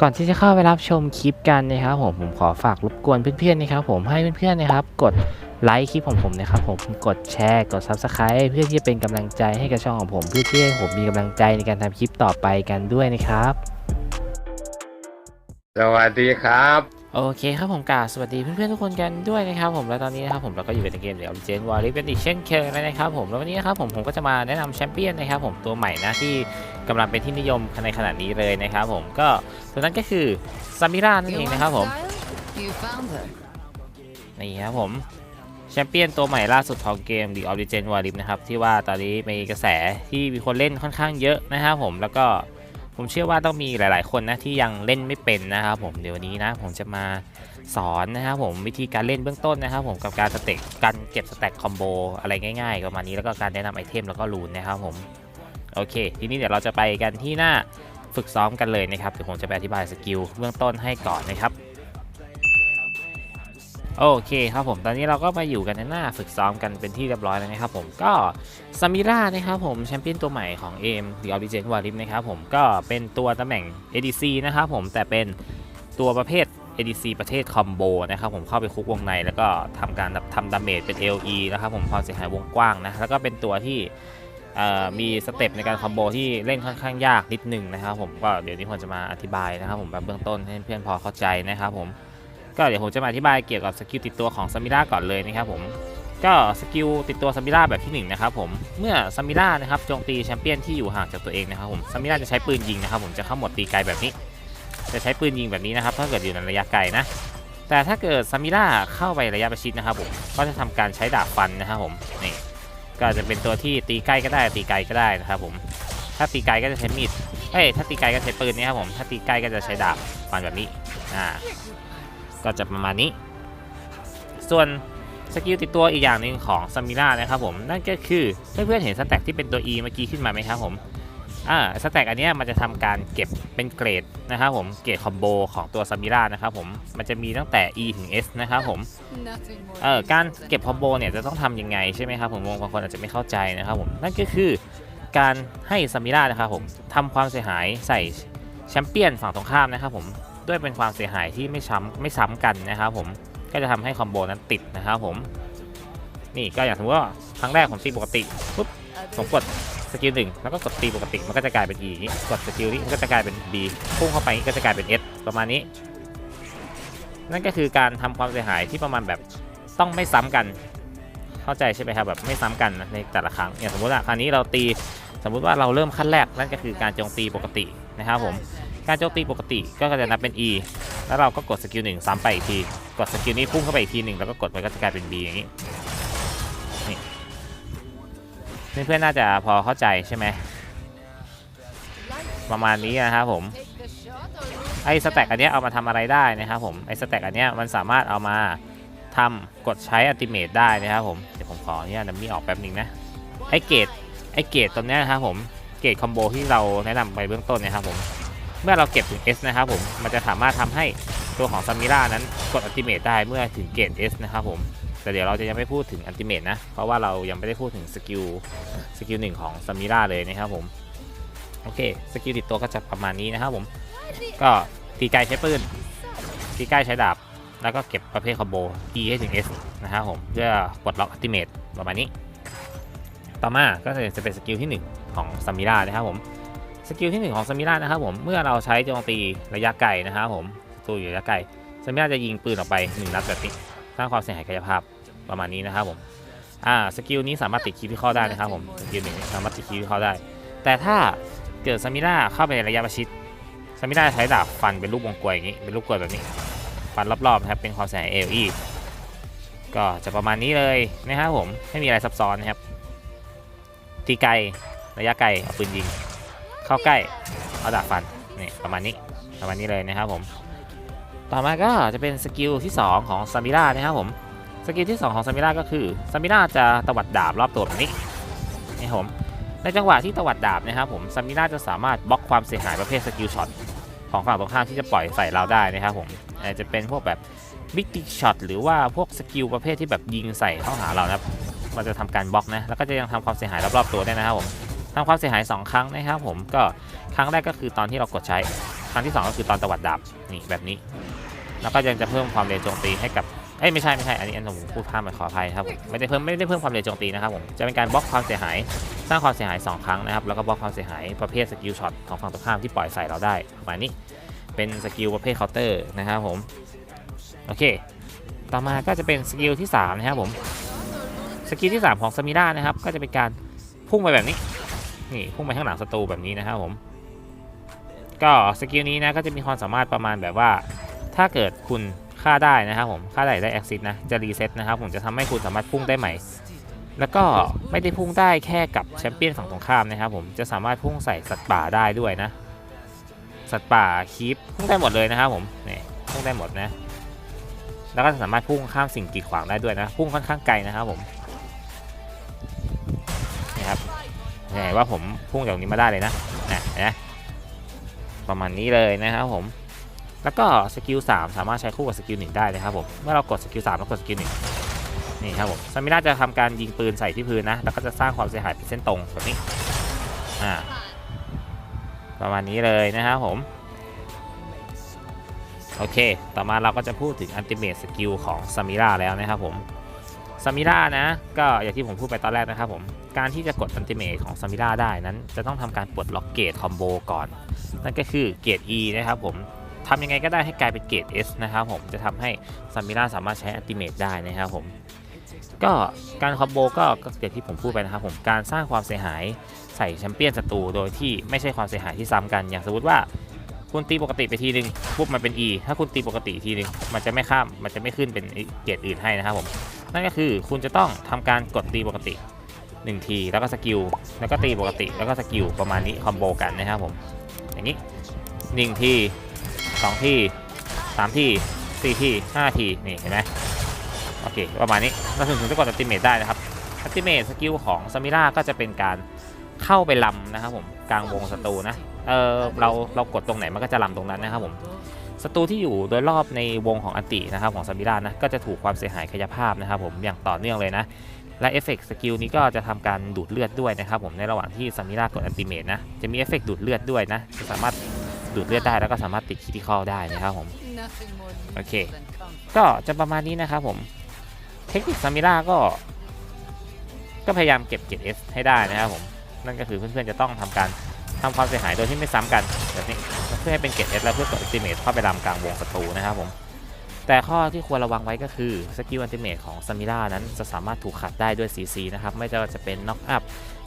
ก่อนที่จะเข้าไปรับชมคลิปกันนะครับผมผมขอฝากรบกวนเพื่อนๆนะครับผมให้เพื่อนๆนะครับกดไลค์คลิปของผมนะครับผมกดแชร์กด Subscribe เพื่อที่จะเป็นกำลังใจให้กับช่องของผม เพื่อที่ให้ผมมีกำลังใจในการทำคลิปต่อไปกันด้วยนะครับ สวัสดีครับ โอเคครับผมกาสวัสดีเพื่อนๆทุกคนกันด้วยนะครับผมแล้วตอนนี้นะครับผมเราก็อยู่ในเกมเดี๋ยวเจนวอลเลย์เป็นอีกเช่นเคยนะครับผมแล้ววันนี้นะครับผมผมก็จะมาแนะนำแชมเปี้ยนนะครับผมตัวใหม่นะที่กำลังเป็นที่นิยมในขณะนี้เลยนะครับผมก็ตัวนั้นก็คือซามิรานั่นเองนะครับผมนี่ครับผมแชมเปี้ยนตัวใหม่ล่าสุดของเกม The Origin w a r i f นะครับที่ว่าตอนนี้มีกระแสที่มีคนเล่นค่อนข้างเยอะนะครับผมแล้วก็ ผมเชื่อว่าต้องมีหลาย ๆ คนนะที่ยังเล่นไม่เป็นนะครับผมเดี๋ยววันนี้นะผมจะมาสอนนะครับผมวิธีการเล่นเบื้องต้นนะครับผมกับการสเต็กการเก็บสแต็กคอมโบอะไรง่ายๆประมาณนี้แล้วก็การแนะนำไอเทมแล้วก็รูนนะครับผมโอเค ทีนี้เดี๋ยวเราจะไปกันที่หน้าฝึกซ้อมกันเลยนะครับเดี๋ยวผมจะไปอธิบายสกิลเบื้องต้นให้ก่อนนะครับ โอเคครับผมตอนนี้เราก็มาอยู่กันในหน้าฝึกซ้อมกันเป็นที่เรียบร้อยแล้วนะครับผมก็ซามิรานะครับผมแชมเปี้ยนตัวใหม่ของ AM หรือ Origin w a r i f นะครับผมก็เป็นตัวตำแหน่ง ADC นะครับผมแต่เป็นตัวประเภท ADC ประเภทคอมโบนะครับผมเข้าไปคุกวงในแล้วก็ทำการทำดาเมจเป็น LE นะครับผมความเสียหายวงกว้างนะแล้วก็เป็นตัวที่มีสเต็ปในการคอมโบที่เล่นค่อนข้างยากนิดนึงนะครับผมก็เดี๋ยวนี้ผมจะมาอธิบายนะครับผมแบบเบื้องต้นให้เพื่อนพอเข้าใจนะครับผม ก็เดี๋ยวผมจะมาอธิบายเกี่ยวกับสกิลติดตัวของซามิราก่อนเลยนะครับผมก็สกิลติดตัวซามิราแบบที่หนึ่งนะครับผมเมื่อซามิรานะครับโจมตีแชมเปี้ยนที่อยู่ห่างจากตัวเองนะครับผมซามิราจะใช้ปืนยิงนะครับผมจะเข้าหมดตีไกลแบบนี้ จะใช้ปืนยิงแบบนี้นะครับ ถ้าเกิดอยู่ในระยะไกลนะแต่ถ้าเกิดซามิราเข้าไประยะประชิดนะครับผมก็จะทำการใช้ดาบฟันนะครับผมนี่ก็จะเป็นตัวที่ตีใกล้ก็ได้ตีไกลก็ได้นะครับผมถ้าตีไกลก็จะใช้มีดเอ้ยถ้าตีไกลก็ใช้ปืนนี่ครับผมถ้าตีใกล้ก็จะใช้ดาบฟันแบบนี้อ่า ก็จะประมาณนี้ ส่วนสกิลติดตัวอีกอย่างหนึ่งของซามิล่านะครับผม นั่นก็คือเพื่อนๆเห็นสแต็กที่เป็นตัว E เมื่อกี้ขึ้นมาไหมครับผมอ่าสแต็กอันนี้มันจะทำการเก็บเป็นเกรดนะครับผมเกรดคอมโบของตัวซามิล่านะครับผมมันจะมีตั้งแต่ E ถึง S นะครับผมเอ่อการเก็บคอมโบเนี่ยจะต้องทำยังไงใช่ไหมครับผมบางคนอาจจะไม่เข้าใจนะครับผมนั่นก็คือการให้ซามิล่านะครับผมทำความเสียหายใส่แชมเปี้ยนฝั่งตรงข้ามนะครับผม ด้วยเป็นความเสียหายที่ไม่ซ้ำไม่ซ้ำกันนะครับผมก็จะทำให้คอมโบนั้นติดนะครับผม นี่ก็อย่างสมมติว่าครั้งแรกผมตีปกติปุ๊บผมกดสกิลหนึ่งแล้วก็กดตีปกติมันก็จะกลายเป็น E อย่างนี้กดสกิลนี้มันก็จะกลายเป็น B พุ่งเข้าไปก็จะกลายเป็น S ประมาณนี้ นั่นก็คือการทำความเสียหายที่ประมาณแบบต้องไม่ซ้ำกัน เข้าใจใช่ไหมครับแบบไม่ซ้ำกันในแต่ละครั้งอย่างสมมติว่าครั้งนี้เราตีสมมุติว่าเราเริ่มขั้นแรกนั่นก็คือการโจมตีปกตินะครับผม การโจมตีปกติก็จะนับเป็น E แล้วเราก็กดสกิลหนึ่งซ้ำไปอีกที กดสกิลนี้พุ่งเข้าไปอีกทีหนึ่งแล้วก็กดมันก็จะกลายเป็น B อย่างนี้นี่เพื่อนน่าจะพอเข้าใจใช่ไหมประมาณนี้นะครับผมไอ้สแต็กอันเนี้ยเอามาทำอะไรได้นะครับผมไอ้สแต็กอันเนี้ยมันสามารถเอามาทำกดใช้อัติเมทได้นะครับผมเดี๋ยวผมขออนุญาตนัมมี่ออกแป๊บหนึงนะไอ้เกรดไอ้เกรดตัวนี้นะครับผมเกรดคอมโบที่เราแนะนำไปเบื้องต้นนะครับผม เมื่อเราเก็บถึง S นะครับผม มันจะสามารถทำให้ตัวของซามิล่านั้นกดอัลติเมทได้เมื่อถึงเกรด S นะครับผม แต่เดี๋ยวเราจะยังไม่พูดถึงอัลติเมทนะ เพราะว่าเรายังไม่ได้พูดถึงสกิลสกิลหนึ่งของซามิล่าเลยนะครับผม โอเค สกิลติดตัวก็จะประมาณนี้นะครับผม ก็ตีไกลใช้ปืน ตีใกล้ใช้ดาบ แล้วก็เก็บประเภทคอมโบ E ให้ถึง S นะครับผม เพื่อปลดล็อกอัลติเมทประมาณนี้ ต่อมาก็จะเป็นสกิลที่ 1 ของซามิรานะครับผม สกิลที่1ของซามิรานะครับผมเมื่อเราใช้โจมตีระยะไกลนะครับผมตัวอยู่ระยะไกลซามิราจะยิงปืนออกไป1นัดแบบนี้สร้างความเสียหายกายภาพประมาณนี้นะครับผมอ่าสกิลนี้สามารถติดคีย์พิคอได้นะครับผมสกิลหนึ่งสามารถติดคีย์พิคอได้ แต่ถ้าเกิดซามิราเข้าไปในระยะประชิดซามิได้ใช้ดาบฟันเป็นรูปวงกลวยอย่างนี้เป็นรูปกลวยแบบนี้ฟันรอบๆนะครับเป็นความเสียหายเอลีก็จะประมาณนี้เลยนะครับผมไม่มีอะไรซับซ้อนนะครับตีไกลระยะไกลเอาปืนยิง เข้าใกล้ เอาดาบฟันนี่ประมาณนี้ประมาณนี้เลยนะครับผม ต่อมาก็จะเป็นสกิลที่ 2 ของซามิรานะครับผมสกิลที่ 2 ของซามิราก็คือซามิราจะตวัดดาบรอบตัวแบบนี้นี่ผมในจังหวะที่ตวัดดาบนะครับผมซามิน่าจะสามารถบล็อกความเสียหายประเภทสกิลช็อตของฝั่งตรงข้ามที่จะปล่อยใส่เราได้นะครับผมอาจจะเป็นพวกแบบบิ๊กติช็อตหรือว่าพวกสกิลประเภทที่แบบยิงใส่เข้าหาเรานะครับมันจะทำการบล็อกนะแล้วก็จะยังทำความเสียหายรอบๆตัวได้นะครับผม ทำความเสียหาย 2 ครั้งนะครับผมก็ครั้งแรกก็คือตอนที่เรากดใช้ ครั้งที่สองก็คือตอนตวัดดาบนี่แบบนี้ แล้วก็ยังจะเพิ่มความเร็วโจมตีให้กับเอ้ยไม่ใช่ไม่ใช่อันนี้อันผมพูดพลาดไปขออภัยครับผมไม่ได้เพิ่มไม่ได้เพิ่มความเร็วโจมตีนะครับผมจะเป็นการบล็อกความเสียหายสร้างความเสียหาย 2 ครั้งนะครับแล้วก็บล็อกความเสียหายประเภทสกิลช็อตของฝั่งตรงข้ามที่ปล่อยใส่เราได้ประมาณนี้เป็นสกิลประเภทเคาน์เตอร์นะครับผมโอเค ต่อมาก็จะเป็นสกิลที่3นะครับผมสกิลที่ 3 ของซามิร่านะครับก็จะเป็นการพุ่งไปแบบนี้ นี่พุ่งไปข้างหลังศัตรูแบบนี้นะครับผม ก็สกิลนี้นะก็จะมีความสามารถประมาณแบบว่า ถ้าเกิดคุณฆ่าได้นะครับผมฆ่าได้ได้แอคซิสนะจะรีเซ็ตนะครับผมจะทำให้คุณสามารถพุ่งได้ใหม่ แล้วก็ไม่ได้พุ่งได้แค่กับแชมเปี้ยนฝั่งตรงข้ามนะครับผมจะสามารถพุ่งใส่สัตว์ป่าได้ด้วยนะ สัตว์ป่าคีปพุ่งได้หมดเลยนะครับผมนี่พุ่งได้หมดนะ แล้วก็สามารถพุ่งข้ามสิ่งกีดขวางได้ด้วยนะ พุ่งค่อนข้างไกลนะครับผม เห็นว่าผมพุ่งจากตรงนี้มาได้เลยนะนะนะประมาณนี้เลยนะครับผม แล้วก็สกิล3สามารถใช้คู่กับสกิล1ได้นะครับผมเมื่อเรากดสกิล3แล้วกดสกิล1นี่ครับผมซามิน่าจะทำการยิงปืนใส่ที่พื้นนะ แล้วก็จะสร้างความเสียหายเป็นเส้นตรงแบบนี้อ่าประมาณนี้เลยนะครับผมโอเค ต่อมาเราก็จะพูดถึงอันติเม e สกิลของซามิร่าแล้วนะครับผมซามิร่านะ ก็อย่างที่ผมพูดไปตอนแรกนะครับผม การที่จะกดอันติเม e ของซามิร่าได้นั้น จะต้องทำการปลดล็อกเกตคอมโบก่อน นั่นก็คือเกต E นะครับผมทำยังไงก็ได้ให้กลายเป็นเกต S นะครับผมจะทำให้ซามิร่าสามารถใช้อันติเม e ได้นะครับผมก็การคอมโบก็ก็อย่างที่ผมพูดไปนะครับผมการสร้างความเสียหายใส่แชมเปี้ยนศัตรูโดยที่ไม่ใช่ความเสียหายที่ซ้ำกัน อย่างสมมติว่าคุณตีปกติไปทีนึงปุ๊บมันเป็น E ถ้าคุณตีปกติทีนึงมันจะไม่ข้ามมันจะไม่ขึ้นเป็นเกรดอื่นให้นะครับผมนั่นก็คือคุณจะต้องทำการกดตีปกติ 1 ที แล้วก็สกิล แล้วก็ตีปกติ แล้วก็สกิลประมาณนี้คอมโบกันนะครับผม อย่างนี้1ที2ที3ที4ที5ทีนี่เห็นไหมโอเค ประมาณนี้เราถึงจะกดอัติเมทได้นะครับอัติเมทสกิลของซามิร่าก็จะเป็นการเข้าไปลำนะครับผมกลางวงศัตรูนะเออเราเรากดตรงไหนมันก็จะลำตรงนั้นนะครับผมศัตรูที่อยู่โดยรอบในวงของอันตินะครับของซามิร่านะก็จะถูกความเสียหายขยภาพนะครับผมอย่างต่อเนื่องเลยนะ และเอฟเฟกต์สกิลนี้ก็จะทำการดูดเลือดด้วยนะครับผมในระหว่างที่ซามิร่ากดอัลติเมทนะ จะมีเอฟเฟกต์ดูดเลือดด้วยนะ จะสามารถดูดเลือดได้แล้วก็สามารถติดคิติคอลได้นะครับผม Nothing more Okay. neutral than comfort. ก็จะประมาณนี้นะครับผม เทคนิคซามิล่าก็ ก็พยายามเก็บเกรด S ให้ได้นะครับผม นั่นก็คือเพื่อนๆจะต้องทำการทำความเสียหายโดยที่ไม่ซ้ำกันแบบนี้เพื่อให้เป็นเกรด S แล้วเพื่อกดอัลติเมทเข้าไปรำกลางวงศัตรูนะครับผม แต่ข้อที่ควรระวังไว้ก็คือสกิลอัลติเมทของซามิล่านั้นจะสามารถถูกขัดได้ด้วย CC นะครับ ไม่ว่าจะเป็นน็อกอัพ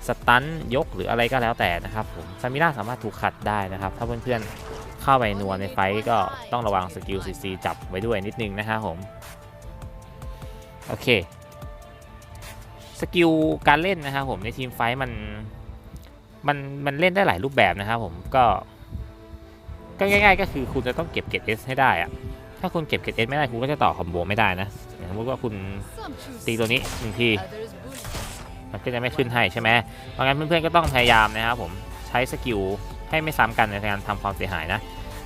สตันยกหรืออะไรก็แล้วแต่นะครับผมซามิล่าสามารถถูกขัดได้นะครับ ถ้าเพื่อนๆเข้าไปนัวในไฟท์ก็ต้องระวังสกิล CC จับไว้ด้วยนิดนึงนะครับผมโอเคสกิลการเล่นนะครับผมในทีมไฟท์มันมันมันเล่นได้หลายรูปแบบนะครับผมก็ก็ง่าย ๆ ก็คือคุณจะต้องเก็บเกรด S ให้ได้อะ ถ้าคุณเก็บเกรด S ไม่ได้คุณก็จะต่อคอมโบไม่ได้นะสมมติว่าคุณตีตัวนี้หนึ่งทีมันก็จะไม่ขึ้นให้ใช่ไหมเพราะงั้นเพื่อนๆก็ต้องพยายามนะครับผมใช้สกิลให้ไม่ซ้ำกันในการทำความเสียหายนะ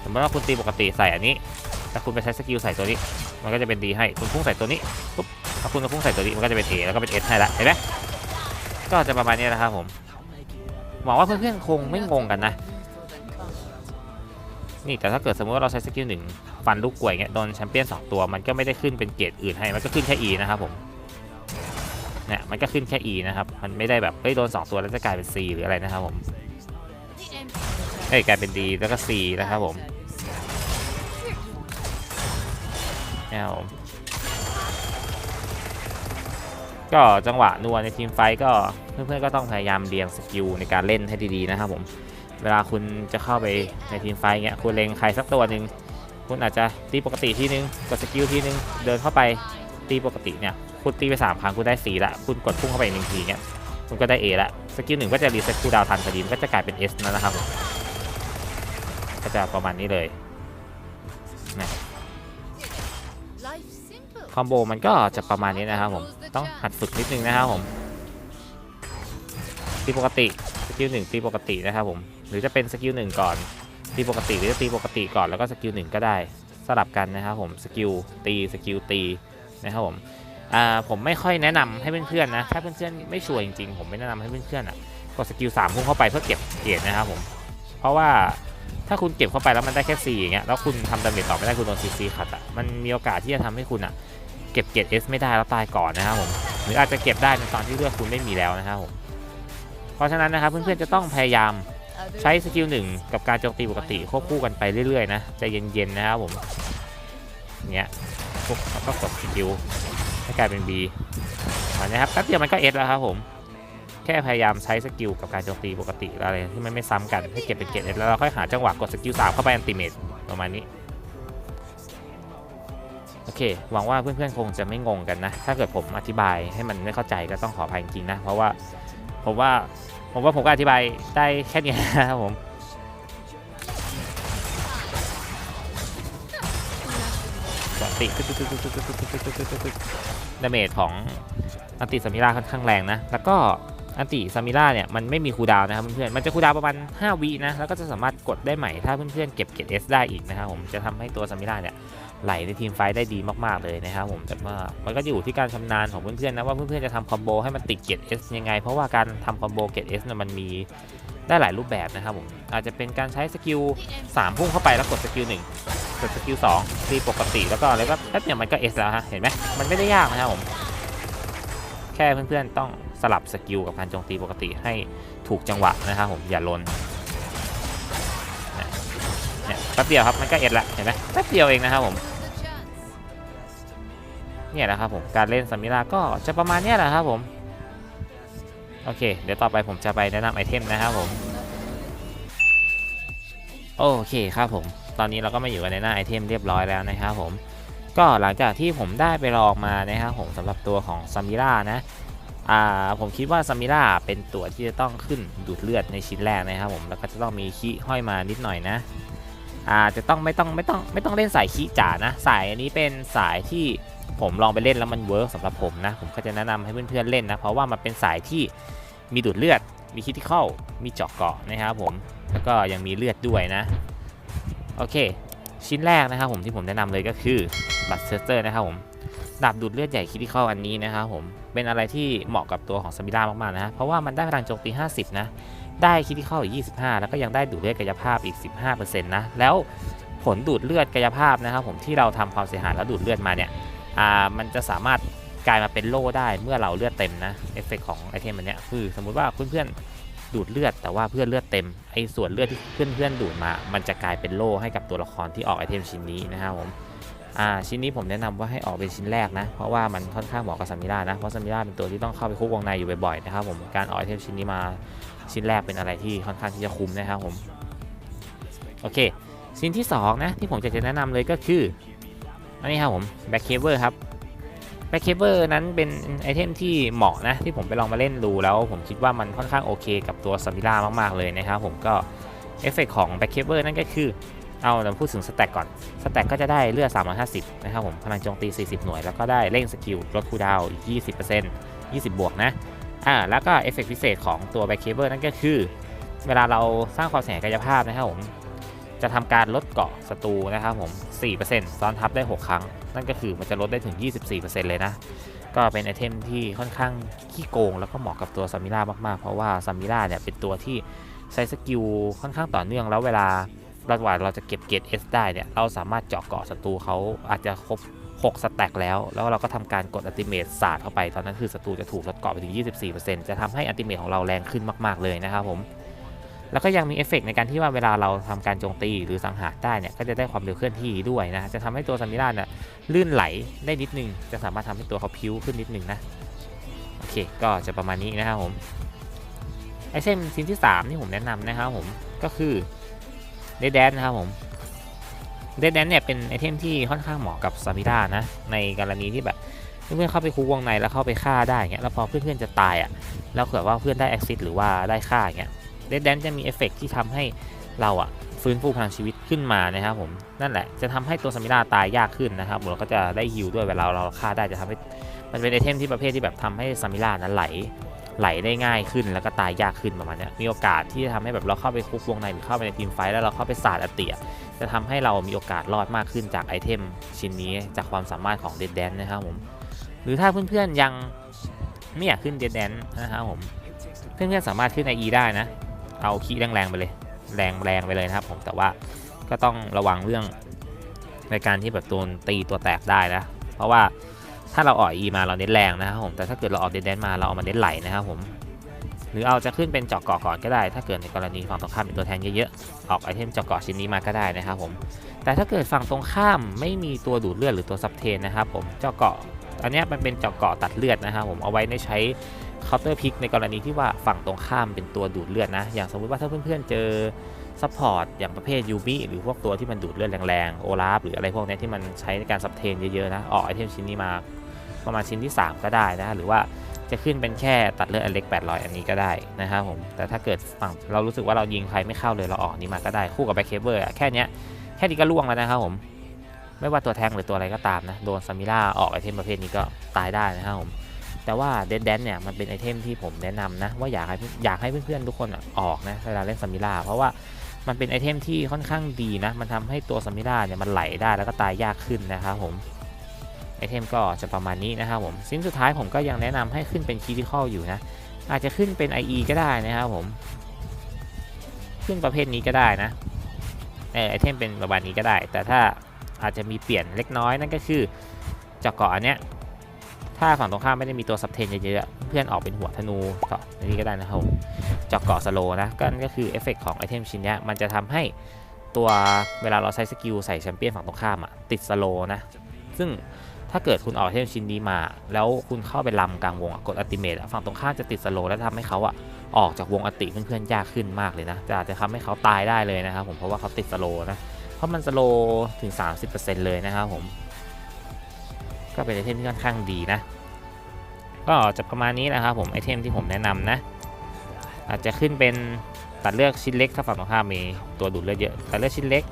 สมมติว่าคุณตีปกติใส่อันนี้แต่คุณไปใช้สกิลใส่ตัวนี้ มันก็จะเป็นดีให้คุณพุ่งใส่ตัวนี้ปุ๊บถ้าคุณพุ่งใส่ตัวนี้มันก็จะเป็น A แล้วก็เป็น S ให้ละเห็นไหมก็จะประมาณนี้นะครับผมหวังว่าเพื่อนๆคงไม่งงกันนะ นี่แต่ถ้าเกิดสมมติว่าเราใช้สกิลหนึ่ง ฟันลูกกลวยเงี้ยโดนแชมเปี้ยนสองตัวมันก็ไม่ได้ขึ้นเป็นเกรดอื่นให้มันก็ขึ้นแค่ E นะครับผมเนี่ยมันก็ขึ้นแค่ E นะครับ มันไม่ได้แบบเฮ้ยโดนสองตัวแล้วจะกลายเป็น C หรืออะไรนะครับผมเอ้ยกลายเป็น D แล้วก็ C นะครับผมเนี่ยผมก็จังหวะนัวในทีมไฟก็เพื่อนๆก็ต้องพยายามเรียงสกิลในการเล่นให้ดีๆนะครับผม เวลาคุณจะเข้าไปในทีมไฟเงี้ยคุณเล็งใครสักตัวหนึ่ง คุณอาจจะตีปกติทีนึงกดสกิลทีนึงเดินเข้าไปตีปกติเนี่ยคุณตีไปสามครั้งคุณได้สี่ละ คุณกดพุ่งเข้าไปอีกหนึ่งทีเงี้ยคุณก็ได้ A ละสกิลหนึ่งก็จะรีเซ็ตคูดาวทันพอดีมันก็จะกลายเป็น S นั่นนะครับผมก็จะประมาณนี้เลย Life simple. คอมโบมันก็จะประมาณนี้นะครับผมต้องหัดฝึกนิดนึงนะครับผมตีปกติสกิลหนึ่งตีปกตินะครับผมหรือจะเป็นสกิลหนึ่งก่อน ตีปกติหรือจะตีปกติก่อนแล้วก็สกิลหนึ่งก็ได้สลับกันนะครับผมสกิลตีสกิลตีนะครับผมอ่าผมไม่ค่อยแนะนำให้เพื่อนๆนะถ้าเพื่อนๆไม่ชัวร์จริงๆ ผมไม่แนะนำให้เพื่อนๆอะกดสกิลสามพุ่งเข้าไปเพื่อเก็บเกียรนะครับผมเพราะว่าถ้าคุณเก็บเข้าไปแล้วมันได้แค่4อย่างเงี้ยแล้วคุณทำดาเมจต่อไม่ได้คุณโดน CC ขัดอะมันมีโอกาสที่จะทำให้คุณอะเก็บเกรด S ไม่ได้แล้วตายก่อนนะครับผมหรืออาจจะเก็บได้ในตอนที่เลือดคุณไม่มีแล้วนะครับผมเพราะฉะนั้นนะครับเพื่อนๆจะต้องพยายาม ใช้สกิลหนึ่งกับการโจมตีปกติควบคู่กันไปเรื่อยๆนะใจเย็นๆนะครับผมเนี้ยพวกแล้วก็กดสกิลให้กลายเป็น B อันนี้ครับแป๊บเดียวมันก็ S แล้วครับผมแค่พยายามใช้สกิลกับการโจมตีปกติอะไรที่มันไม่ซ้ำกันให้เก็บเป็นเกรด S แล้วเราค่อยหาจังหวะกดสกิล3เข้าไปอันติเมตประมาณนี้โอเคหวังว่าเพื่อนๆคงจะไม่งงกันนะ ถ้าเกิดผมอธิบายให้มันไม่เข้าใจก็ต้องขออภัยจริงๆนะ เพราะว่าผมว่า ผมว่าผมก็อธิบายได้แค่เนี้ยนะครับผมติดาเมจของอันติซามิล่าค่อนข้างแรงนะ แล้วก็อันติซามิล่าเนี่ยมันไม่มีคูดาวนะครับเพื่อนๆ มันจะคูดาวประมาณ 5วินะ แล้วก็จะสามารถกดได้ใหม่ถ้าเพื่อนๆเก็บเกรด S ได้อีกนะครับผม จะทำให้ตัวซามิล่าเนี่ย ไหลในทีมไฟได้ดีมากๆเลยนะครับผมแต่ว่ามันก็อยู่ที่การชำนาญของเพื่อนๆนะว่าเพื่อนๆจะทำคอมโบให้มันติดเกรด S ยังไง เพราะว่าการทำคอมโบเกรด S เนี่ยมันมีได้หลายรูปแบบนะครับผมอาจจะเป็นการใช้สกิล3พุ่งเข้าไปแล้วกดสกิล1กดสกิล2ตีปกติแล้วก็แล้วก็แป๊บเดียมันก็ S แล้วฮะเห็นไหมมันไม่ได้ยากนะครับผมแค่เพื่อนๆต้องสลับสกิลกับการโจมตีปกติให้ถูกจังหวะนะครับผมอย่าลนเนี่ยเนี่ยแป๊บเดียวครับมันก็ S ละเห็นไหมแป๊บเดียวเองนะครับผม เนี่ยแหละครับผมการเล่นซามิราก็จะประมาณเนี้ยแหละครับผมโอเค เดี๋ยวต่อไปผมจะไปแนะนำไอเทมนะครับผมโอเคครับผม ตอนนี้เราก็มาอยู่กันในหน้าไอเทมเรียบร้อยแล้วนะครับผมก็หลังจากที่ผมได้ไปลองมานะครับผมสำหรับตัวของซามิรานะอ่าผมคิดว่าซามิราเป็นตัวที่จะต้องขึ้นดูดเลือดในชิ้นแรกนะครับผมแล้วก็จะต้องมีขี้ห้อยมานิดหน่อยนะอ่าจะต้องไม่ต้องไม่ต้องไม่ต้องเล่นสายขี้จ๋านะ สายอันนี้เป็นสายที่ ผมลองไปเล่นแล้วมันเวิร์กสำหรับผมนะ ผมก็จะแนะนำให้เพื่อนๆเล่นนะ เพราะว่ามันเป็นสายที่มีดูดเลือด มีคิทิเข้ามีเจาะเกาะนะครับผม แล้วก็ยังมีเลือดด้วยนะ โอเค ชิ้นแรกนะครับผมที่ผมแนะนำเลยก็คือบัตเซอร์เตอร์นะครับผม ดาบดูดเลือดใหญ่คิดที่เข้าอันนี้นะครับผม เป็นอะไรที่เหมาะกับตัวของซามิดามากๆนะ เพราะว่ามันได้พลังโจมตี 50 นะ ได้คิดที่เข้าอีก 25 แล้วก็ยังได้ดูดเลือดกายภาพอีก 15%นะ แล้วผลดูดเลือดกายภาพนะครับผมที่เราทำความเสียหายแล้วดูดเลือดมาเนี่ย อ่ามันจะสามารถกลายมาเป็นโล่ได้เมื่อเราเลือดเต็มนะเอฟเฟกของไอเทมอันเนี้ยคือสมมุติว่าเพื่อนๆดูดเลือดแต่ว่าเพื่อนเลือดเต็มไอส่วนเลือดที่เพื่อนๆดูดมา มันจะกลายเป็นโล่ให้กับตัวละครที่ออกไอเทมชิ้นนี้นะครับผมอ่าชิ้นนี้ผมแนะนำว่าให้ออกเป็นชิ้นแรกนะ เพราะว่ามันค่อนข้างเหมาะกับซามิรานะ เพราะซามิราเป็นตัวที่ต้องเข้าไปคุกวงในอยู่บ่อยๆนะครับผมการออกไอเทมชิ้นนี้มาชิ้นแรกเป็นอะไรที่ค่อนข้างที่จะคุ้มนะครับผมโอเคชิ้นที่สองนะที่ผมจะแนะนำเลยก็คือ อันนี้ครับผมแบ็คเคเบิลครับแบ็คเคเบิลนั้นเป็นไอเทมที่เหมาะนะที่ผมไปลองมาเล่นดูแล้ว ผมคิดว่ามันค่อนข้างโอเคกับตัวซามิรามากๆเลยนะครับผมก็เอฟเฟกของแบ็คเคเบิลนั่นก็คือเอาเราพูดถึงสแต็กก่อน สแต็กก็จะได้เลือด 350 นะครับผมพลังโจมตี 40 หน่วย แล้วก็ได้เร่งสกิลลดคูดาวอีก 20% 20 บวกนะ อ่า แล้วก็เอฟเฟกพิเศษของตัวแบ็คเคเบิลนั่นก็คือ เวลาเราสร้างความเสียหายกายภาพนะครับผม จะทำการลดเกาะศัตรูนะครับผม 4%ซ้อนทับได้ 6 ครั้ง นั่นก็คือมันจะลดได้ถึง 24%เลยนะ ก็เป็นไอเทมที่ค่อนข้างขี้โกง แล้วก็เหมาะกับตัวซามิล่ามากๆ เพราะว่าซามิล่าเนี่ยเป็นตัวที่ใช้สกิลค่อนข้างต่อเนื่องแล้วเวลารากว่าเราจะเก็บเกรด S ได้เนี่ย เราสามารถเจาะเกาะศัตรูเขาอาจจะครบ 6 สแต็กแล้ว แล้วเราก็ทำการกดอัติเมตศาสาดเข้าไป ตอนนั้นคือศัตรูจะถูกลดเกาะไปถึง 24%จะทำให้อัติเมตของเราแรงขึ้นมาก ๆ เลยนะครับผม แล้วก็ยังมีเอฟเฟกต์ในการที่ว่าเวลาเราทำการโจมตีหรือสังหารได้เนี่ยก็จะได้ความเร็วเคลื่อนที่ด้วยนะจะทำให้ตัวซามิราเนี่ยลื่นไหลได้นิดนึง จะสามารถทำให้ตัวเขาพิ้วขึ้นนิดนึงนะโอเค ก็จะประมาณนี้นะครับผมไอเทมชิ้นที่ 3 ที่ผมแนะนำนะครับผมก็คือเดดแดนนะครับผมเดดแดนเนี่ยเป็นไอเทมที่ค่อนข้างเหมาะกับซามิรานะในกรณีที่แบบเพื่อนๆเข้าไปคุกวงในแล้วเข้าไปฆ่าได้เงี้ยแล้วพอเพื่อนๆจะตายอะแล้วเกิดว่าเพื่อนได้แอคซิสหรือว่าได้ฆ่าเงี้ย เดดแดนจะมีเอฟเฟกต์ที่ทำให้เราอะฟื้นฟูพลังชีวิตขึ้นมานะครับผมนั่นแหละจะทำให้ตัวซามิราตายยากขึ้นนะครับเราก็จะได้ฮิลด้วยเวลาเราฆ่าได้จะทำให้มันเป็นไอเทมที่ประเภทที่แบบทำให้ซามิรานั้นไหลไหลได้ง่ายขึ้นแล้วก็ตายยากขึ้นประมาณนี้มีโอกาสที่จะทำให้แบบเราเข้าไปคุกวงในหรือเข้าไปในทีมไฟแล้วเราเข้าไปสาดอติอะจะทำให้เรามีโอกาสรอดมากขึ้นจากไอเทมชิ้นนี้จากความสามารถของเดดแดนนะครับผมหรือถ้าเพื่อนๆยังไม่อยากขึ้นเดดแดนนะครับผมเพื่อนๆสามารถขึ้นไอได้นะ เอาคีย์แรงๆไปเลย แรงแรงไปเลยนะครับผมแต่ว่าก็ต้องระวังเรื่องในการที่แบบโดนตีตัวแตกได้นะ เพราะว่าถ้าเราอ่อก E มาเราเน้นแรงนะครับผมแต่ถ้าเกิดเราออกเดนแดนมาเราเอามาเน้นไหลนะครับผมหรือเอาจะขึ้นเป็นเจาะเกาะก่อนก็ได้ ถ้าเกิดในกรณีฝั่งตรงข้ามเป็นตัวแทนเยอะๆออกไอเทมเจาะเกาะชิ้นนี้มาก็ได้นะครับผมแต่ถ้าเกิดฝั่งตรงข้ามไม่มีตัวดูดเลือดหรือตัวซับเทนนะครับผมเจาะเกาะอันนี้มันเป็นเจาะเกาะตัดเลือดนะครับผมเอาไว้ในใช้ เคาน์เตอร์พิกในกรณีที่ว่าฝั่งตรงข้ามเป็นตัวดูดเลือดนะ อย่างสมมุติว่าถ้าเพื่อนๆเจอซัพพอร์ตอย่างประเภทยูบิหรือพวกตัวที่มันดูดเลือดแรงๆโอลาฟหรืออะไรพวกนี้ที่มันใช้ในการซับเทนเยอะๆนะออกไอเทมชิ้นนี้มาประมาณชิ้นที่ 3 ก็ได้นะ หรือว่าจะขึ้นเป็นแค่ตัดเลือดอเล็ก 800 อันนี้ก็ได้นะครับผมแต่ถ้าเกิดฝั่งเรารู้สึกว่าเรายิงใครไม่เข้าเลยเราออกนี้มาก็ได้คู่กับแบ็คเคเบิลแค่นี้แค่นี้ก็ล่วงแล้วนะครับผมไม่ว่าตัวแทงหรือตัวอะไรก็ตามนะโดนซามิล่าออกไอเทมประเภทนี้ก็ตายได้นะครับผม แต่ว่าเดนแดนเนี่ยมันเป็นไอเทมที่ผมแนะนำนะว่าอยากให้อยากให้เพื่อนๆทุกคนอะออกนะเวลาเล่นซามิล่าเพราะว่ามันเป็นไอเทมที่ค่อนข้างดีนะ มันทำให้ตัวซามิล่าเนี่ยมันไหลได้แล้วก็ตายยากขึ้นนะครับผมไอเทมก็จะประมาณนี้นะครับผมสิ้นสุดท้ายผมก็ยังแนะนำให้ขึ้นเป็นคีติคอลอยู่นะ อาจจะขึ้นเป็น IE ก็ได้นะครับผม ขึ้นประเภทนี้ก็ได้นะเอไอเทมเป็นประมาณนี้ก็ได้ แต่ถ้าอาจจะมีเปลี่ยนเล็กน้อยนั่นก็คือจาะเกาะอันเนี้ย ถ้าฝั่งตรงข้ามไม่ได้มีตัวซับเทนเยอะๆ เพื่อนออกเป็นหัวธนูเกาะอันนี้ก็ได้นะครับจาะเกาะสโลนะก็นก็คือเอฟเฟกของไอเทมชิ้นนี้มันจะทำให้ตัวเวลาเราใช้สกิลใส่แชมเปี้ยนฝั่งตรงข้ามอะติดสโลนะ ซึ่งถ้าเกิดคุณออกไอเทมชิ้นนี้มา แล้วคุณเข้าไปลำกลางวงกดอัติเมตฝั่งตรงข้ามจะติดสโลแล้วทำให้เขาอะออกจากวงอติเพื่อนๆยากขึ้นมากเลยนะจะอาจจะทำให้เขาตายได้เลยนะครับผมเพราะว่าเขาติดสโลนะเพราะมันสโลถึง 30%เลยนะครับผม ก็เป็นไอเทมที่ค่อนข้างดีนะ ก็จะประมาณนี้นะครับผมไอเทมที่ผมแนะนำนะ อาจจะขึ้นเป็นตัดเลือกชิ้นเล็กถ้าฝั่งตรงข้ามมีตัวดูดเลือดเยอะตัดเลือกชิ้นเล็ก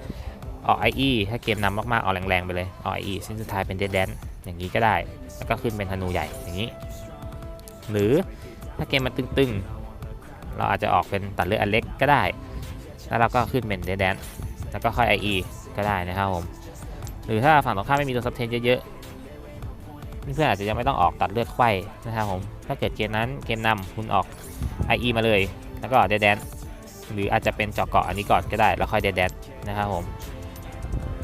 ออก IE ถ้าเกมนำมากๆเอาแรงๆไปเลยออก IE สิ้นสุดท้ายเป็นเดดแดนอย่างนี้ก็ได้ แล้วก็ขึ้นเป็นธนูใหญ่อย่างนี้ หรือถ้าเกมมันตึงๆ เราอาจจะออกเป็นตัดเลือดอันเล็กก็ได้ แล้วเราก็ขึ้นเป็นเดดแดนแล้วก็ค่อย IE ก็ได้นะครับผมหรือถ้าฝั่งตรงข้ามไม่มีตัวซับเทนเยอะๆ เพื่อนๆอาจจะยังไม่ต้องออกตัดเลือดไขว้นะครับผมถ้าเกิดเกมนั้นเกมนำคุณออก IE มาเลย แล้วก็เดดแดนหรืออาจจะเป็นเจาะเกาะอันนี้ก่อนก็ได้แล้วค่อยเดดแดนนะครับผม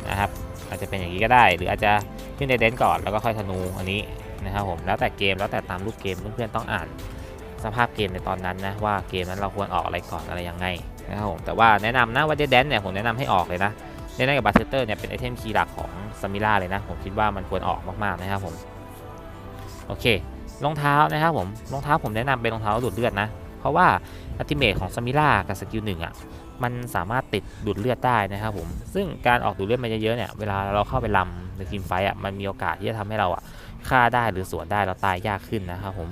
นะครับอาจจะเป็นอย่างนี้ก็ได้ หรืออาจจะขึ้นเดดแดนก่อนแล้วก็ค่อยธนูอันนี้นะครับผมแล้วแต่เกมแล้วแต่ตามรูปเกมเพื่อนๆต้องอ่านสภาพเกมในตอนนั้นนะว่าเกมนั้นเราควรออกอะไรก่อนอะไรยังไงนะครับผมแต่ว่าแนะนำนะว่าเดดแดนเนี่ยผมแนะนำให้ออกเลยนะเดดแดนกับบาร์เซเตอร์เนี่ยเป็นไอเทมคีย์หลักของซามิล่าเลยนะผมคิดว่ามันควรออกมากๆนะครับผม โอเครองเท้านะครับผมรองเท้าผมแนะนำเป็นรองเท้าดูดเลือดนะ เพราะว่าอัติเมทของซามิล่ากับสกิลหนึ่งอะมันสามารถติดดูดเลือดได้นะครับผมซึ่งการออกดูดเลือดมาเยอะๆเนี่ยเวลาเราเข้าไปลำในทีมไฟอะมันมีโอกาสที่จะทำให้เราอะฆ่าได้หรือสวนได้เราตายยากขึ้นนะครับผม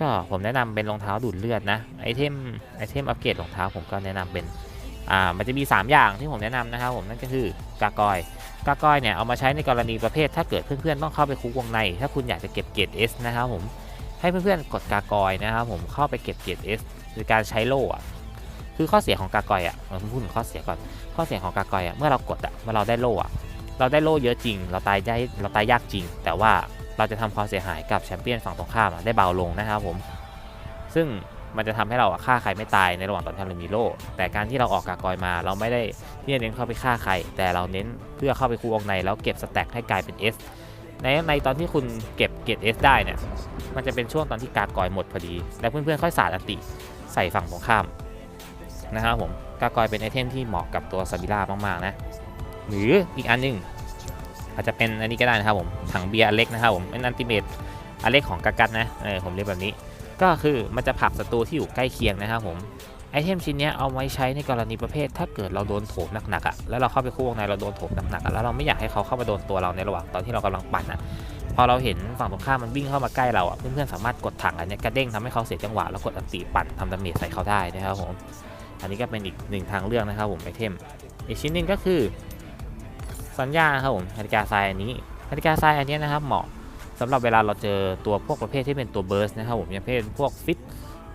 ก็ผมแนะนำเป็นรองเท้าดูดเลือดนะไอเทมไอเทมอัปเกรดรองเท้าผมก็แนะนำเป็น อ่ามันจะมี 3 อย่างที่ผมแนะนำนะครับผมนั่นก็คือกากอยกากอยเนี่ยเอามาใช้ในกรณีประเภท ถ้าเกิดเพื่อนๆต้องเข้าไปคุกวงใน ถ้าคุณอยากจะเก็บเกรด S นะครับผมให้เพื่อนๆกดกากอยนะครับผมเข้าไปเก็บเกรด S โดยการใช้โล่อะคือข้อเสียของกากอยอะเราพูดถึงข้อเสียก่อนข้อเสียของกากอยอะเมื่อเรากดอะเมื่อเราได้โล่อะเราได้โล่เยอะจริง เราตายได้เราตายยากจริง แต่ว่าเราจะทำความเสียหายกับแชมเปี้ยนฝั่งตรงข้ามได้เบาลงนะครับผม ซึ่ง มันจะทำให้เราฆ่าใครไม่ตายในระหว่างตอนที่เรามีโล่แต่การที่เราออกกากอยมา เราไม่ได้ที่จะเน้นเข้าไปฆ่าใคร แต่เราเน้นเพื่อเข้าไปคูวงในแล้วเก็บสแต็กให้กลายเป็น S ในในตอนที่คุณเก็บเกรด S ได้เนี่ยมันจะเป็นช่วงตอนที่กากอยหมดพอดี แล้วเพื่อนๆค่อยสาดอันติใส่ฝั่งตรงข้ามนะครับผมกากอยเป็นไอเทมที่เหมาะกับตัวซาบิล่ามากๆนะหรืออีกอันหนึงอาจจะเป็นอันนี้ก็ได้นะครับผมถังเบียร์อเล็กนะครับผมเป็นอันติเมตอันเล็กของกากัดนะเออผมเรียกแบบนี้ ก็คือมันจะผลักศัตรูที่อยู่ใกล้เคียงนะครับผมไอเทมชิ้นนี้เอาไว้ใช้ในกรณีประเภท ถ้าเกิดเราโดนโถมหนักๆอะแล้วเราเข้าไปคู่วงในเราโดนโถมหนักๆอะแล้วเราไม่อยากให้เขาเข้ามาโดนตัวเราในระหว่างตอนที่เรากำลังปั่นอะพอเราเห็นฝั่งตรงข้ามมันวิ่งเข้ามาใกล้เราอะเพื่อนๆสามารถกดถังอันนี้กระเด้งทำให้เขาเสียจังหวะแล้วกดอันติปั่นทำดาเมจใส่เขาได้นะครับผมอันนี้ก็เป็นอีกหนึ่งทางเลือกนะครับผมไอเทมอีกชิ้นหนึ่งก็คือสัญญาครับผมนาฬิกาทรายอันนี้นาฬิกาทรายอันนี้นะครับเหมาะ สำหรับเวลาเราเจอตัวพวกประเภทที่เป็นตัวเบิร์สนะครับผมอย่างเช่นพวกฟิต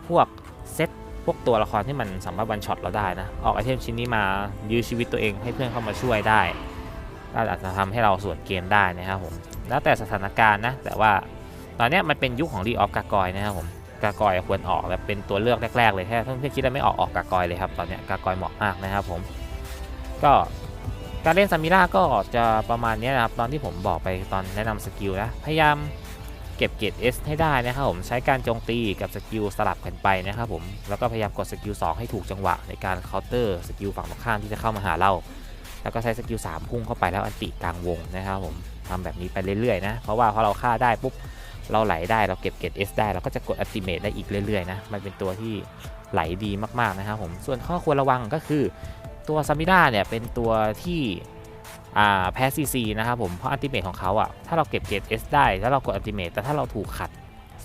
พวกเซตพวกตัวละครที่มันสามารถวันช็อตเราได้นะ ออกไอเทมชิ้นนี้มายื้อชีวิตตัวเองให้เพื่อนเข้ามาช่วยได้ก็อาจจะทำให้เราส่วนเกมได้นะครับผมแล้วแต่สถานการณ์นะ แต่ว่าตอนนี้มันเป็นยุคของรีออฟกากอยนะครับผมกากอยควรออกและเป็นตัวเลือกแรก ๆ เลยแค่เพื่อนๆคิดว่าไม่ออกออกกากอยเลยครับตอนนี้กากอยเหมาะมากนะครับผมก็ การเล่นซามิล่าก็จะประมาณนี้นะครับ ตอนที่ผมบอกไปตอนแนะนำสกิลนะ พยายามเก็บเกรด S ให้ได้นะครับผม ใช้การโจมตีกับสกิลสลับกันไปนะครับผม แล้วก็พยายามกดสกิล2ให้ถูกจังหวะในการเคาน์เตอร์สกิลฝั่งตรงข้ามที่จะเข้ามาหาเรา แล้วก็ใช้สกิล3พุ่งเข้าไปแล้วอันติกลางวงนะครับผมทำแบบนี้ไปเรื่อยๆนะ เพราะว่าพอเราฆ่าได้ปุ๊บเราไหลได้เราเก็บเกรด S ได้เราก็จะกดอัลติเมทได้อีกเรื่อยๆนะ มันเป็นตัวที่ไหลดีมากๆนะครับผม ส่วนข้อควรระวังก็คือ ตัวซามิด้าเนี่ยเป็นตัวที่แพ้ซีซีนะครับผม เพราะอัลติเมทของเขาอะถ้าเราเก็บเกรด S ได้แล้วเรากดอัลติเมทแต่ถ้าเราถูกขัด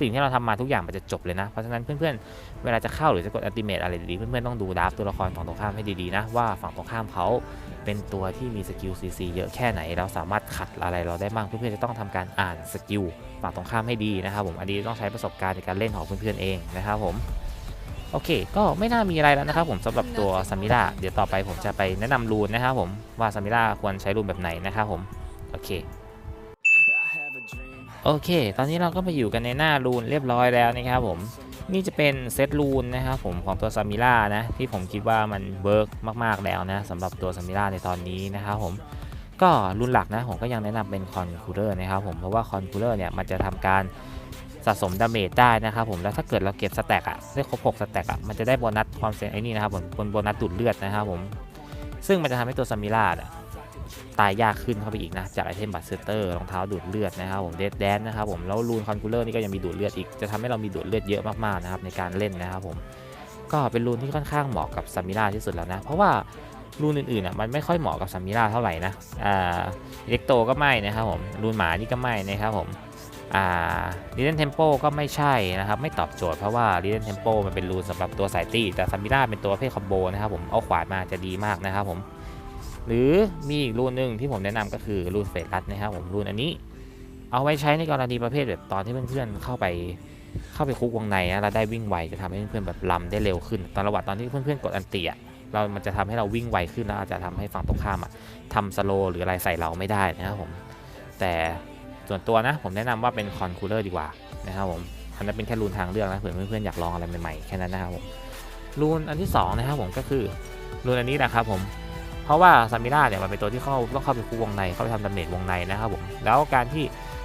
สิ่งที่เราทำมาทุกอย่างมันจะจบเลยนะ เพราะฉะนั้นเพื่อนๆ เวลาจะเข้าหรือจะกดอัลติเมทอะไรดี เพื่อนๆ ต้องดูดราฟตัวละครฝั่งตรงข้ามให้ดีๆนะ ว่าฝั่งตรงข้ามเขาเป็นตัวที่มีสกิลซีซีเยอะแค่ไหน เราสามารถขัดอะไรเราได้บ้างเพื่อนๆจะต้องทำการอ่านสกิลฝั่งตรงข้ามให้ดีนะครับผม อันนี้ต้องใช้ประสบการณ์ในการเล่นของเพื่อนๆเองนะครับผม โอเค ก็ไม่น่ามีอะไรแล้วนะครับผมสำหรับตัวซามิล่าเดี๋ยวต่อไปผมจะไปแนะนำรูนนะครับผมว่าซามิล่าควรใช้รูนแบบไหนนะครับผมโอเคโอเค ตอนนี้เราก็มาอยู่กันในหน้ารูนเรียบร้อยแล้วนะครับผมนี่จะเป็นเซตรูนนะครับผมของตัวซามิล่านะที่ผมคิดว่ามันเวิร์กมากๆแล้วนะสำหรับตัวซามิล่าในตอนนี้นะครับผมก็รุ่นหลักนะผมก็ยังแนะนำเป็นคอนคูลเลอร์นะครับผมเพราะว่าคอนคูลเลอร์เนี่ยมันจะทำการ สะสมดาเมจได้นะครับผมแล้วถ้าเกิดเราเก็บสแต็กอะได้ครบ6สแต็กอะมันจะได้โบนัสความเสี่ยงไอ้นี่นะครับผมบนโบนัสดูดเลือดนะครับผมซึ่งมันจะทำให้ตัวซามิล่าตายยากขึ้นเข้าไปอีกนะ จากไอเทมบัตเซอร์เตอร์รองเท้าดูดเลือดนะครับผมเดดแดนนะครับผมแล้วรูนคอนคูลเลอร์นี่ก็ยังมีดูดเลือดอีกจะทำให้เรามีดูดเลือดเยอะมากๆนะครับในการเล่นนะครับผมก็เป็นรูนที่ค่อนข้างเหมาะกับซามิล่าที่สุดแล้วนะ เพราะว่ารูนอื่นๆอะมันไม่ค่อยเหมาะกับซามิล่าเท่าไหร่นะอ่าเล็กโตก็ไม่นะครับผมรูนหมานี่ก็ไม่นะครับผม อ่าลีเดนเทมโปก็ไม่ใช่นะครับ ไม่ตอบโจทย์เพราะว่าลีเดนเทมโปมันเป็นรูนสำหรับตัวสายตีแต่ซามิล่าเป็นตัวประเพศคอมโบนะครับผมเอาขวานมาจะดีมากนะครับผมหรือมีอีกรูนหนึ่งที่ผมแนะนำก็คือรูนเฟรัสนะครับผมรูนอันนี้ เอาไว้ใช้ในกรณีประเภทแบบตอนที่เพื่อนๆเข้าไปเข้าไปคุกวงในนะเราได้วิ่งไวจะทำให้เพื่อนๆแบบลำได้เร็วขึ้น ตอนระหว่างตอนที่เพื่อนๆกดอันเตียเรามันจะทำให้เราวิ่งไวขึ้นแล้วอาจจะทำให้ฝั่งตรงข้ามอะทำสโลหรืออะไรใส่เราไม่ได้นะครับผมแต่ ส่วนตัวนะ ผมแนะนำว่าเป็นคอนคูลเลอร์ดีกว่านะครับผมอันนั้นเป็นแค่รูนทางเลือกนะเผื่อเพื่อนๆอยากลองอะไรใหม่ๆแค่นั้นนะครับผมรูนอันที่สองนะครับผมก็คือรูนอันนี้แหละครับผมเพราะว่าซามิล่าเนี่ยมันเป็นตัวที่เข้าต้องเข้าไปคู่วงในเข้าไปทำดาเมจวงในนะครับผมแล้วการที่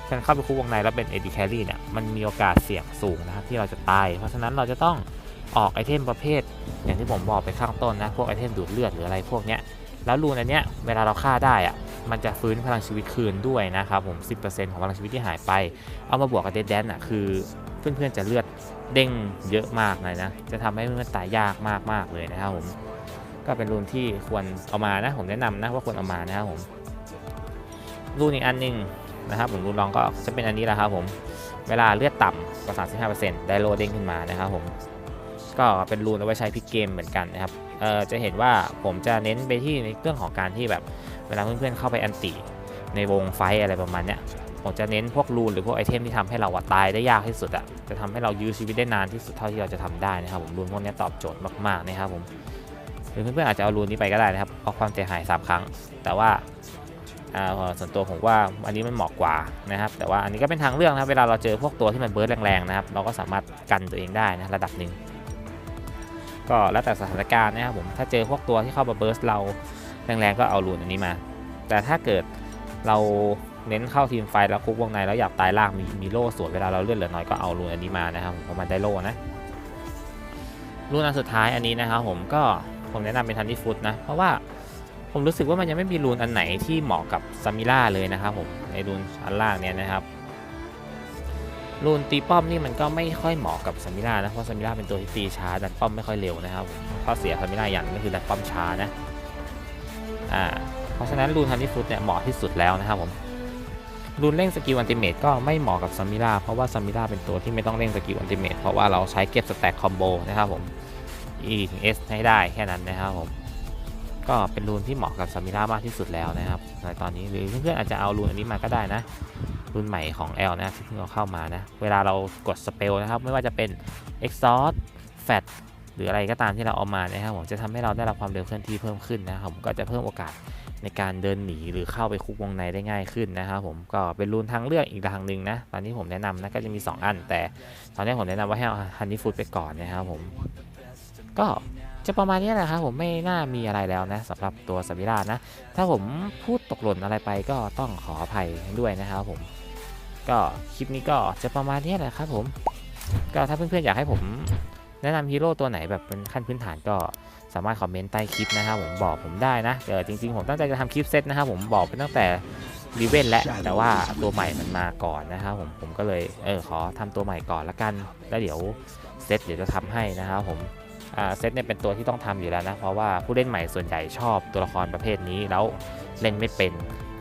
การเข้าไปคู่วงในแล้วเป็นเอดีแคลรี่เนี่ยมันมีโอกาสเสี่ยงสูงนะครับที่เราจะตาย เพราะฉะนั้นเราจะต้องออกไอเทมประเภท อย่างที่ผมบอกไปข้างต้นนะพวกไอเทมดูดเลือดหรืออะไรพวกเนี้ย แล้วรูนอันเนี้ยเวลาเราฆ่าได้อะมันจะฟื้นพลังชีวิตคืนด้วยนะครับผม 10%ของพลังชีวิตที่หายไป เอามาบวกกับเดดแดนอะคือเพื่อนๆจะเลือดเด้งเยอะมากเลยนะ จะทำให้เพื่อนๆตายยากมากๆเลยนะครับผม ก็เป็นรูนที่ควรเอามานะ ผมแนะนำนะว่าควรเอามานะครับผม รูนอีกอันหนึงนะครับผมรูนลองก็จะเป็นอันนี้แหละครับผม เวลาเลือดต่ำกว่า35%ได้โลเด้งขึ้นมานะครับผม ก็เป็นรูนเอาไว้ใช้พลิกเกมเหมือนกันนะครับเอ่อจะเห็นว่าผมจะเน้นไปที่ในเรื่องของการที่แบบเวลาเพื่อนๆเข้าไปอันติในวงไฟอะไรประมาณเนี้ยผมจะเน้นพวกรูนหรือพวกไอเทมที่ทำให้เราตายได้ยากที่สุดอะจะทำให้เรายื้อชีวิตได้นานที่สุดเท่าที่เราจะทำได้นะครับผมรูนพวกเนี้ยตอบโจทย์มากๆนะครับผมหรือเพื่อนๆอาจจะเอารูนนี้ไปก็ได้นะครับเอาความเสียหาย3ครั้ง แต่ว่าอ่าส่วนตัวผมว่าอันนี้มันเหมาะกว่านะครับ แต่ว่าอันนี้ก็เป็นทางเลือกนะครับเวลาเราเจอพวกตัวที่มันเบิร์ดแรงๆนะครับ เราก็สามารถกันตัวเองได้นะระดับหนึ่ง ก็แล้วแต่สถานการณ์นะครับผมถ้าเจอพวกตัวที่เข้ามาเบิร์สเราแรงๆก็เอารูนอันนี้มา แต่ถ้าเกิดเราเน้นเข้าทีมไฟแล้วคุกวงในแล้วอยากตายล่างมีมีโล่สวนเวลาเราเลื่อดเหลือน้อยก็เอารูนอันนี้มานะครับผมเพราะมันได้โล่นะรูนอันสุดท้ายอันนี้นะครับผมก็ผมแนะนำเป็นทันที่ฟุตนะเพราะว่าผมรู้สึกว่ามันยังไม่มีรูนอันไหนที่เหมาะกับซามิล่าเลยนะครับผมในรูนอันล่างเนี้ยนะครับ รูนตีป้อมนี่มันก็ไม่ค่อยเหมาะกับซามิล่านะ เพราะซามิล่าเป็นตัวที่ตีช้าดันป้อมไม่ค่อยเร็วนะครับข้อเสียซามิล่าอย่างนึงก็คือดันป้อมช้านะอ่าเพราะฉะนั้นรูนทันที่ฟุตเนี่ยเหมาะที่สุดแล้วนะครับผมรูนเร่งสกิลอันติเมตก็ไม่เหมาะกับซามิล่าเพราะว่าซามิล่าเป็นตัวที่ไม่ต้องเร่งสกิลอันติเมตเพราะว่าเราใช้เก็บสแต็กคอมโบนะครับผม E ถึง S ให้ได้แค่นั้นนะครับผมก็เป็นรูนที่เหมาะกับซามิล่ามากที่สุดแล้วนะครับในตอนนี้หรือเพื่อนๆอาจจะเอารูนอันนี้มาก็ได้นะ รุ่นใหม่ของ L นะที่เพิ่งเอาเข้ามานะ เวลาเรากดสเปลนะครับ ไม่ว่าจะเป็น Exhaust Fat หรืออะไรก็ตามที่เราเอามานะครับผมจะทำให้เราได้รับความเร็วเคลื่อนที่เพิ่มขึ้นนะครับผมก็จะเพิ่มโอกาสในการเดินหนีหรือเข้าไปคุกวงในได้ง่ายขึ้นนะครับผมก็เป็นรูนทางเลือกอีกทางหนึ่งนะตอนนี้ผมแนะนำนะก็จะมี 2 อัน แต่ตอนนี้ผมแนะนำว่าให้เอาฮันนี่ฟูดไปก่อนนะครับผมก็จะประมาณนี้แหละครับผมไม่น่ามีอะไรแล้วนะสำหรับตัวสัมมิรานะ ถ้าผมพูดตกหล่นอะไรไปก็ต้องขออภัยด้วยนะครับผม ก็คลิปนี้ก็จะประมาณนี้แหละครับผม ก็ถ้าเพื่อนๆอยากให้ผมแนะนำฮีโร่ตัวไหนแบบเป็นขั้นพื้นฐานก็สามารถคอมเมนต์ใต้คลิปนะครับผมบอกผมได้นะเออจริงๆ ผมตั้งใจจะทำคลิปเซตนะครับผมบอกไปตั้งแต่รีเวนแล้วแต่ว่าตัวใหม่มันมาก่อนนะครับผมผมก็เลยเออขอทำตัวใหม่ก่อนละกัน แล้วเดี๋ยวเซตเดี๋ยวจะทำให้นะครับผมอ่าเซตเนี่ยเป็นตัวที่ต้องทำอยู่แล้วนะ เพราะว่าผู้เล่นใหม่ส่วนใหญ่ชอบตัวละครประเภทนี้แล้วเล่นไม่เป็น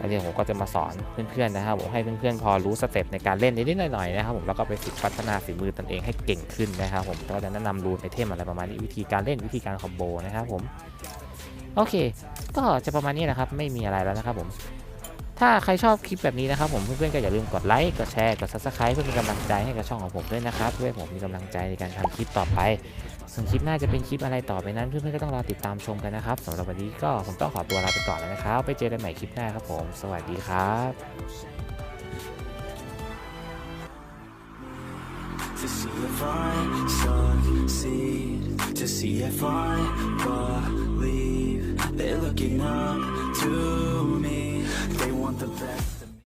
แล้วเดี๋ยวผมก็จะมาสอนเพื่อนๆนะครับผมให้เพื่อนๆพอรู้สเต็ปในการเล่นนิดๆหน่อยๆนะครับผมแล้วก็ไปฝึกพัฒนาฝีมือตนเองให้เก่งขึ้นนะครับผมก็จะแนะนำรูนไอเทมอะไรประมาณนี้วิธีการเล่นวิธีการคอมโบนะครับผมโอเค ก็จะประมาณนี้นะครับไม่มีอะไรแล้วนะครับผมถ้าใครชอบคลิปแบบนี้นะครับผมเพื่อนๆก็อย่าลืมกดไลค์กดแชร์กด subscribe เพื่อเป็นกำลังใจให้กับช่องของผมด้วยนะครับเพื่อให้ผมมีกำลังใจในการทำคลิปต่อไป ส่วนคลิปหน้าจะเป็นคลิปอะไรต่อไปนั้นเพื่อนๆก็ต้องรอติดตามชมกันนะครับสำหรับวันนี้ก็ผมต้องขอตัวลาไปก่อนแล้วนะครับ ไปเจอกันใหม่คลิปหน้าครับผม สวัสดีครับ